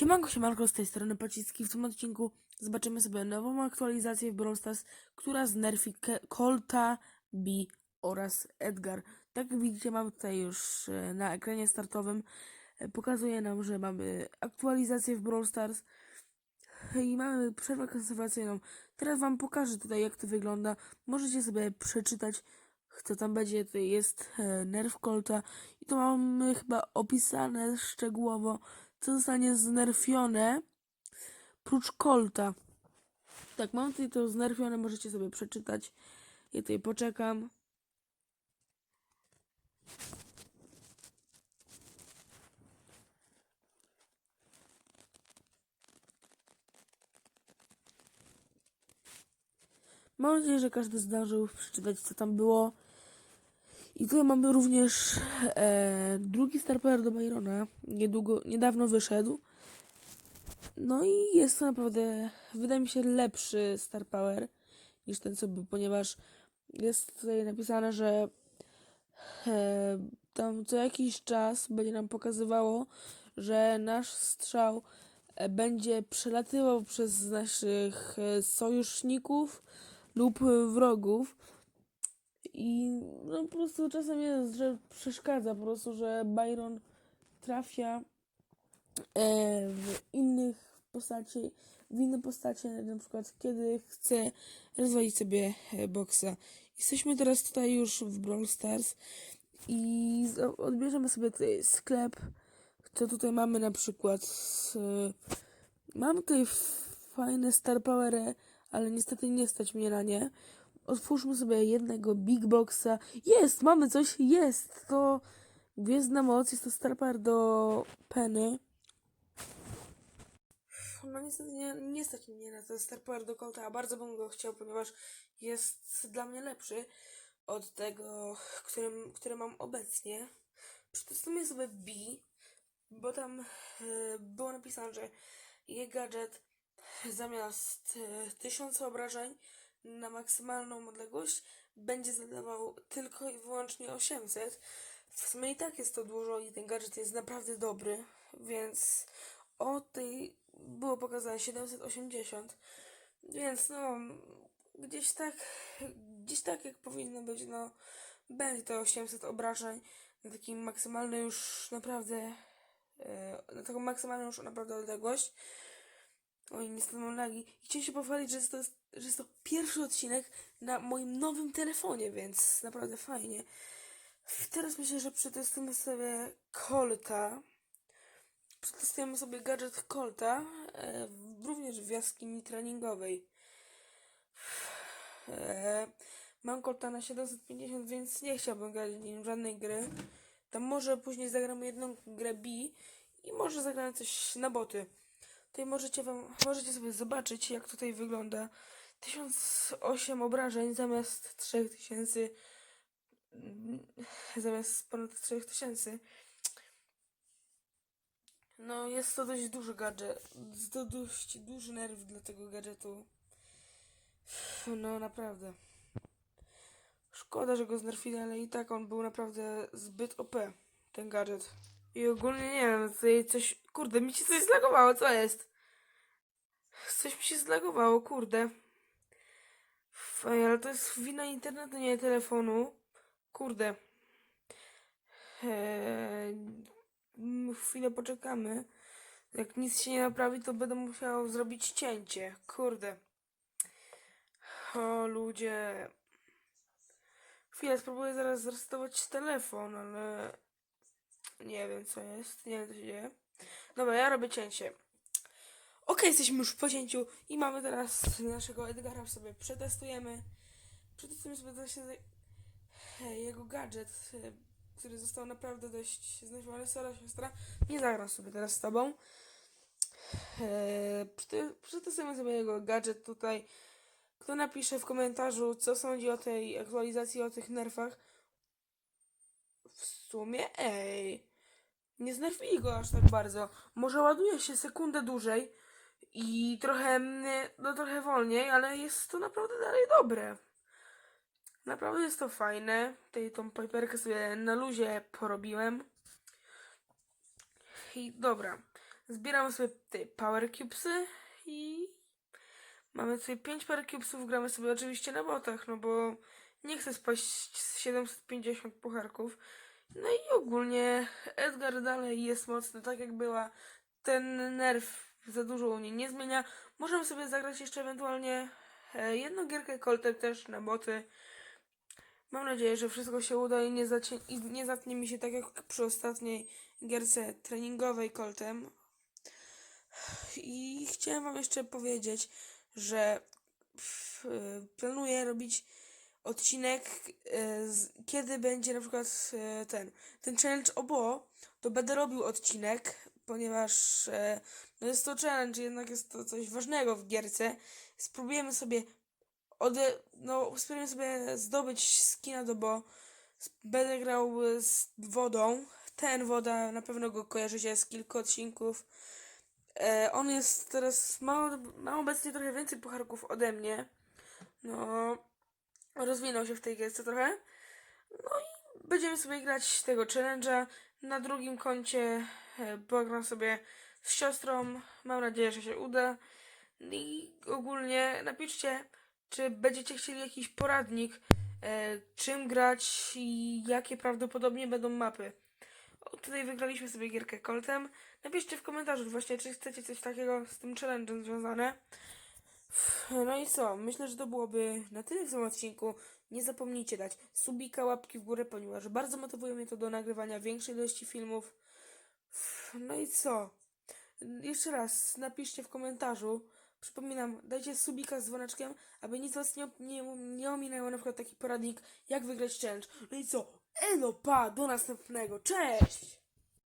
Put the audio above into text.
Siemanko, siemanko, z tej strony Pacicki. W tym odcinku zobaczymy sobie nową aktualizację w Brawl Stars, która znerfi Colta, B oraz Edgar. Tak jak widzicie, mamy tutaj już e, na ekranie startowym, e, pokazuje nam, że mamy aktualizację w Brawl Stars i mamy przerwę konserwacyjną. Teraz wam pokażę tutaj, jak to wygląda. Możecie sobie przeczytać, co tam będzie. Tutaj jest e, nerf Colta i to mamy chyba opisane szczegółowo co zostanie znerfione prócz Colta. Tak, mam tutaj to znerfione, możecie sobie przeczytać. Ja tutaj poczekam. Mam nadzieję, że każdy zdążył przeczytać, co tam było. I tutaj mamy również e, drugi Star Power do Byrona. Niedługo, niedawno wyszedł. No i jest to naprawdę, wydaje mi się, lepszy Star Power niż ten, co był, ponieważ jest tutaj napisane, że e, tam co jakiś czas będzie nam pokazywało, że nasz strzał e, będzie przelatywał przez naszych e, sojuszników lub wrogów. I no po prostu czasem jest, że przeszkadza po prostu, że Byron trafia e, w innych postaci, w inne postacie, na przykład kiedy chce rozwalić sobie e, boksa. Jesteśmy teraz tutaj już w Brawl Stars i odbierzemy sobie tutaj sklep, co tutaj mamy na przykład. E, mam tutaj fajne Star Powery, ale niestety nie stać mnie na nie. Otwórzmy sobie jednego Big Boxa. Jest, mamy coś, jest. To Gwiezdna Moc, jest to Star Power do Penny. No niestety nie, nie stać mnie na ten Star Power do Colta, a bardzo bym go chciał, ponieważ jest dla mnie lepszy od tego, którym, który mam obecnie. Przetestuję sobie B, bo tam e, było napisane, że jej gadżet zamiast e, 1000 obrażeń na maksymalną odległość będzie zadawał tylko i wyłącznie 800. W sumie i tak jest to dużo i ten gadżet jest naprawdę dobry, więc o tej było pokazane 780. Więc no, gdzieś tak, gdzieś tak jak powinno być, no, będzie to 800 obrażeń na takim maksymalny już naprawdę, e, na taką maksymalną już naprawdę odległość. Oj, niestety mam lagi. I chciałem się pochwalić, że jest, to, że jest to pierwszy odcinek na moim nowym telefonie, więc naprawdę fajnie. Teraz myślę, że przetestujemy sobie Colta. Przetestujemy sobie gadżet Colta, e, również w jaskini treningowej. E, mam Colta na 750, więc nie chciałbym grać w nim żadnej gry. Tam może później zagramy jedną grę B i może zagramy coś na boty. Tutaj możecie wam, możecie sobie zobaczyć, jak tutaj wygląda. 1008 obrażeń zamiast 3000 mm, zamiast ponad 3000. No, jest to dość duży gadżet. To dość duży nerw dla tego gadżetu. No, naprawdę. Szkoda, że go znerfili, ale i tak on był naprawdę zbyt OP, ten gadżet. I ogólnie nie wiem, tutaj coś... Kurde, mi się coś zlagowało, co jest? Coś mi się zlagowało, kurde. Faj, ale to jest wina internetu, nie telefonu. Kurde. Eee, chwilę poczekamy. Jak nic się nie naprawi, to będę musiał zrobić cięcie. Kurde. O ludzie. Chwilę, spróbuję zaraz zresetować telefon, ale nie wiem co jest. Nie wiem co się dzieje. Dobra, ja robię cięcie. Okej, jesteśmy już po cięciu i mamy teraz naszego Edgara sobie przetestujemy. Przetestujemy sobie właśnie jego gadżet, e, który został naprawdę dość zniesiony. Sora siostra, nie zagram sobie teraz z tobą. E, przete- Przetestujemy sobie jego gadżet tutaj. Kto napisze w komentarzu, co sądzi o tej aktualizacji, o tych nerfach. W sumie, ej, nie znerfili go aż tak bardzo. Może ładuje się sekundę dłużej i trochę, mm, no trochę wolniej, ale jest to naprawdę dalej dobre. Naprawdę jest to fajne. Tutaj tą piperkę sobie na luzie porobiłem. I dobra. Zbieramy sobie te Power Cubesy i mamy tutaj 5 Power Cubesów, gramy sobie oczywiście na botach, no bo nie chcę spaść z 750 pucharków. No i ogólnie Edgar dalej jest mocny, tak jak była. Ten nerw za dużo u niej nie zmienia. Możemy sobie zagrać jeszcze ewentualnie e, jedną gierkę Coltem też na boty. Mam nadzieję, że wszystko się uda i nie, zacie- i nie zatnie mi się tak jak przy ostatniej gierce treningowej Coltem. I chciałem wam jeszcze powiedzieć, że y, planuję robić odcinek, e, kiedy będzie na przykład e, ten, ten challenge obo, to będę robił odcinek, ponieważ e, no jest to challenge, jednak jest to coś ważnego w gierce. Spróbujemy sobie ode, no, spróbujemy sobie zdobyć skina do bo. Będę grał z wodą. Ten woda, na pewno go kojarzycie z kilku odcinków. On jest teraz, ma, ma obecnie trochę więcej pucharków ode mnie. No, rozwinął się w tej gierce trochę. No i będziemy sobie grać tego challenge'a. Na drugim koncie e, pogram sobie z siostrą. Mam nadzieję, że się uda. I ogólnie napiszcie, czy będziecie chcieli jakiś poradnik, e, czym grać i jakie prawdopodobnie będą mapy. O, tutaj wygraliśmy sobie gierkę Coltem. Napiszcie w komentarzu właśnie, czy chcecie coś takiego z tym challenge'em związane. No i co? Myślę, że to byłoby na tyle w tym odcinku. Nie zapomnijcie dać subika, łapki w górę, ponieważ bardzo motywuje mnie to do nagrywania większej ilości filmów. No i co? Jeszcze raz napiszcie w komentarzu. Przypominam, dajcie subika z dzwoneczkiem, aby nic was nie, nie, nie ominęło, na przykład taki poradnik, jak wygrać challenge. No i co? Elo, pa, do następnego, cześć!